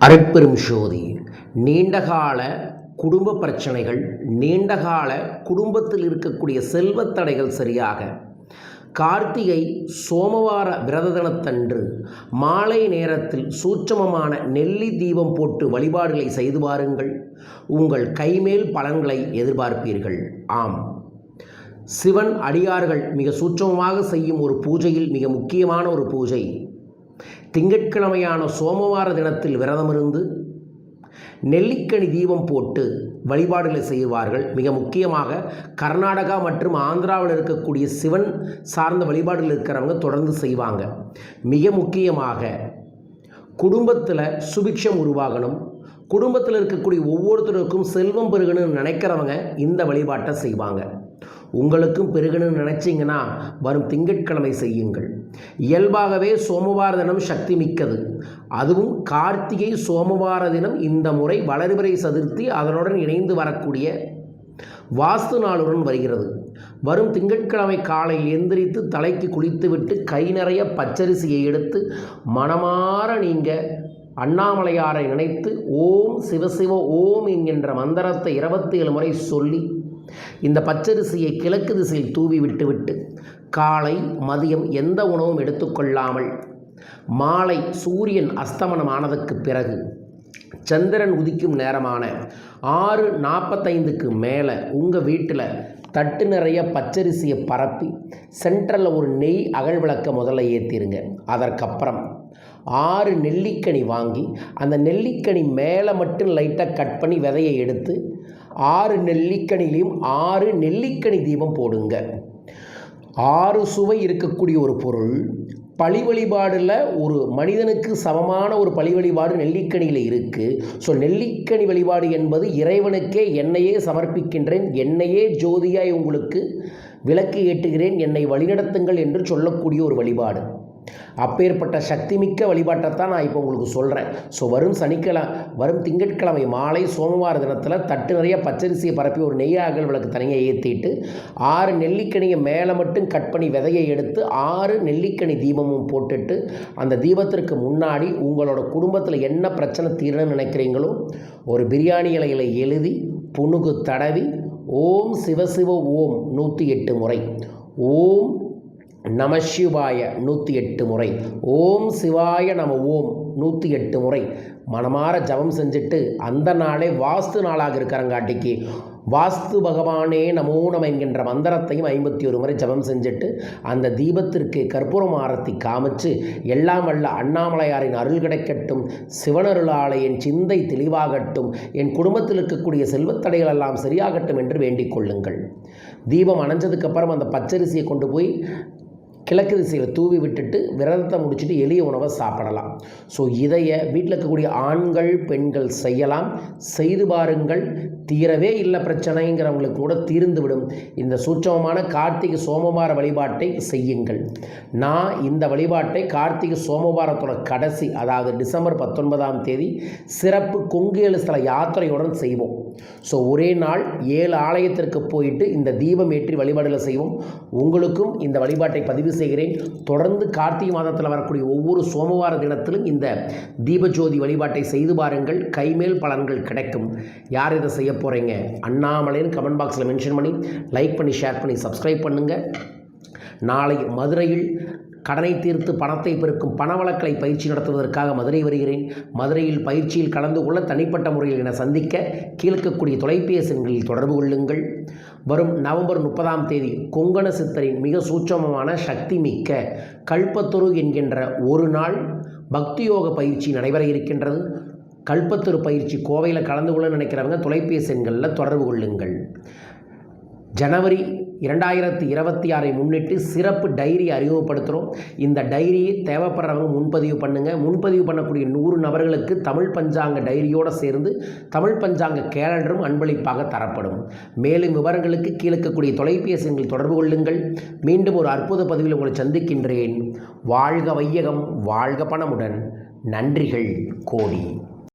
அரைப்பெரும் ஜோதி நீண்டகால குடும்ப பிரச்சனைகள் நீண்டகால குடும்பத்தில் இருக்கக்கூடிய செல்வத் தடைகள் சரியாக. கார்த்திகை சோமவார விரத தினத்தன்று மாலை நேரத்தில் சூட்சமமான நெல்லி தீபம் போட்டு வழிபாடுகளை செய்து பாருங்கள் உங்கள் கைமேல் பலன்களை எதிர்பார்ப்பீர்கள். ஆம். சிவன் அடியார்கள் மிக சூட்சமமாக செய்யும் ஒரு பூஜையில் மிக முக்கியமான ஒரு பூஜை. திங்கட்கிழமையான சோமவார தினத்தில் விரதமிருந்து நெல்லிக்கனி தீபம் போட்டு வழிபாடுகளை செய்வார்கள். மிக முக்கியமாக கர்நாடகா மற்றும் ஆந்திராவில் இருக்கக்கூடிய சிவன் சார்ந்த வழிபாடுகள் இருக்கிறவங்க தொடர்ந்து செய்வாங்க. மிக முக்கியமாக குடும்பத்தில் சுபிக்ஷம் உருவாகணும். குடும்பத்தில் இருக்கக்கூடிய ஒவ்வொருத்தருக்கும் செல்வம் பெருகணும்னு நினைக்கிறவங்க இந்த வழிபாட்டை செய்வாங்க. உங்களுக்கும் பெருகணும்னு நினச்சிங்கன்னா வரும் திங்கட்கிழமை செய்யுங்கள். இயல்பாகவே சோமவார தினம் சக்தி மிக்கது. அதுவும் கார்த்திகை சோமவார தினம் இந்த முறை வளர்பிறை சதுர்த்தி அதனுடன் இணைந்து வரக்கூடிய வாஸ்து நாளுடன் வருகிறது. வரும் திங்கட்கிழமை காலையில் எந்திரித்து தலைக்கு குளித்துவிட்டு கை நிறைய பச்சரிசியை எடுத்து மனமாற நீங்கள் அண்ணாமலையாரை நினைத்து ஓம் சிவசிவ ஓம் என்கின்ற மந்திரத்தை இருபத்தி ஏழு முறை சொல்லி இந்த பச்சரிசியை கிழக்கு திசையில் தூவி விட்டுவிட்டு காலை மதியம் எந்த உணவும் எடுத்துக்கொள்ளாமல் மாலை சூரியன் அஸ்தமனம் ஆனதுக்கு பிறகு சந்திரன் உதிக்கும் நேரமான ஆறு நாற்பத்தைந்துக்கு மேலே உங்கள் வீட்டில் தட்டு நிறைய பச்சரிசியை பரப்பி சென்ட்ரலில் ஒரு நெய் அகல் விளக்க முதல்ல ஏற்றிருங்க அதற்கப்புறம் ஆறு நெல்லிக்கனி வாங்கி அந்த நெல்லிக்கனி மேலே மட்டும் லைட்டாக கட் பண்ணி விதையை எடுத்து ஆறு நெல்லிக்கனிலையும் ஆறு நெல்லிக்கனி தீபம் போடுங்க. ஆறு சுவை இருக்கக்கூடிய ஒரு பொருள். பழி வழிபாடில் ஒரு மனிதனுக்கு சமமான ஒரு பழி வழிபாடு நெல்லிக்கனியில் இருக்குது ஸோ நெல்லிக்கனி வழிபாடு என்பது இறைவனுக்கே என்னையே சமர்ப்பிக்கின்றேன் என்னையே ஜோதியாய் உங்களுக்கு விளக்கு ஏற்றுகிறேன் என்னை வழிநடத்துங்கள் என்று சொல்லக்கூடிய ஒரு வழிபாடு. அப்பேற்பட்ட சக்திமிக்க வழிபாட்டைத்தான் நான் இப்போ உங்களுக்கு சொல்கிறேன் ஸோ வரும் சனிக்கிழமை வரும் திங்கட்கிழமை மாலை சோமவார தினத்தில் தட்டு நிறைய பச்சரிசியை பரப்பி ஒரு நெய்யாகல் விளக்கு தனியாக ஏற்றிட்டு ஆறு நெல்லிக்கனியை மேலே மட்டும் கட் பண்ணி விதையை எடுத்து ஆறு நெல்லிக்கனி தீபமும் போட்டுட்டு அந்த தீபத்திற்கு முன்னாடி உங்களோட குடும்பத்தில் என்ன பிரச்சனை தீரணும்னு நினைக்கிறீங்களோ ஒரு பிரியாணி இலையில் எழுதி புணுகு தடவி ஓம் சிவசிவ ஓம் நூற்றி எட்டு முறை. ஓம் நமசிவாய நூற்றி எட்டு முறை. ஓம் சிவாய நம ஓம் நூற்றி எட்டு முறை. மனமார ஜபம் செஞ்சுட்டு அந்த நாளே வாஸ்து நாளாக இருக்கிறங்காட்டிக்கு வாஸ்து பகவானே நமோ நம என்கின்ற மந்திரத்தையும் ஐம்பத்தி ஒரு முறை ஜபம் செஞ்சுட்டு அந்த தீபத்திற்கு கற்பூரம் ஆரத்தி காமிச்சு எல்லாம் வல்ல அண்ணாமலையாரின் அருள் கிடைக்கட்டும் சிவனருளாலே என் சிந்தை தெளிவாகட்டும் என் குடும்பத்தில் இருக்கக்கூடிய செல்வத்தடைகள் எல்லாம் சரியாகட்டும் என்று வேண்டிக் கொள்ளுங்கள். தீபம் அணைஞ்சதுக்கப்புறம் அந்த பச்சரிசியை கொண்டு போய் கிழக்கு திசையில் தூவி விட்டுட்டு விரதத்தை முடிச்சுட்டு எளிய உணவை சாப்பிடலாம். ஸோ இதைய வீட்டில் இருக்கக்கூடிய ஆண்கள் பெண்கள் செய்யலாம். செய்து பாருங்கள். தீரவே இல்லை பிரச்சனைங்கிறவங்களுக்கு கூட தீர்ந்துவிடும் இந்த சூட்சமமான கார்த்திகை சோமவார வழிபாட்டை செய்யுங்கள். நான் இந்த வழிபாட்டை கார்த்திகை சோமவாரத்தோட கடைசி அதாவது டிசம்பர் பத்தொன்பதாம் தேதி சிறப்பு கொங்கு எழுஸ்தல யாத்திரையுடன் செய்வோம். ஸோ ஒரே நாள் ஏழு ஆலயத்திற்கு போயிட்டு இந்த தீபம் ஏற்றி வழிபாடுகளை செய்வோம். உங்களுக்கும் இந்த வழிபாட்டை பதிவு செய்கிறேன். தொடர்ந்து கார்த்திகை மாதத்தில் வரக்கூடிய ஒவ்வொரு சோமவார தினத்திலும் இந்த தீபஜோதி வழிபாட்டை செய்து பாருங்கள். கைமேல் பலன்கள் கிடைக்கும். யார் இதை செய்ய போகிறீங்க அண்ணாமலைன்னு கமெண்ட் பாக்ஸில் மென்ஷன் பண்ணி லைக் பண்ணி ஷேர் பண்ணி சப்ஸ்கிரைப் பண்ணுங்கள் நாளை மதுரையில் கடனை தீர்த்து பணத்தை பெருக்கும் பணவழக்கலை பயிற்சி நடத்துவதற்காக மதுரை வருகிறேன். மதுரையில் பயிற்சியில் கலந்து கொள்ள தனிப்பட்ட முறையில் என சந்திக்க கீழ்க்கக்கூடிய தொலைபேசி எண்களில் தொடர்பு கொள்ளுங்கள். வரும் நவம்பர் முப்பதாம் தேதி கொங்கண சித்தரின் மிக சூட்சமமான சக்தி மிக்க கல்பத்துரு என்கின்ற ஒரு நாள் பக்தியோக பயிற்சி நடைபெற இருக்கின்றது. கல்பத்துரு பயிற்சி கோவையில் கலந்து கொள்ள நினைக்கிறவங்க தொலைபேசி எண்களில் தொடர்பு கொள்ளுங்கள். ஜனவரி இரண்டாயிரத்தி இருபத்தி ஆறை முன்னிட்டு சிறப்பு டைரி அறிமுகப்படுத்துகிறோம். இந்த டைரியை தேவைப்படுறவங்க முன்பதிவு பண்ணுங்கள் முன்பதிவு பண்ணக்கூடிய நூறு நபர்களுக்கு தமிழ் பஞ்சாங்க டைரியோடு சேர்ந்து தமிழ் பஞ்சாங்க கேலண்டரும் அன்பளிப்பாக தரப்படும். மேலும் விவரங்களுக்கு கீழக்கக்கூடிய தொலைபேசி எங்கள் தொடர்பு கொள்ளுங்கள். மீண்டும் ஒரு அற்புத பதிவில் உங்களை சந்திக்கின்றேன். வாழ்க வையகம் வாழ்க பணமுடன். நன்றிகள் கோடி.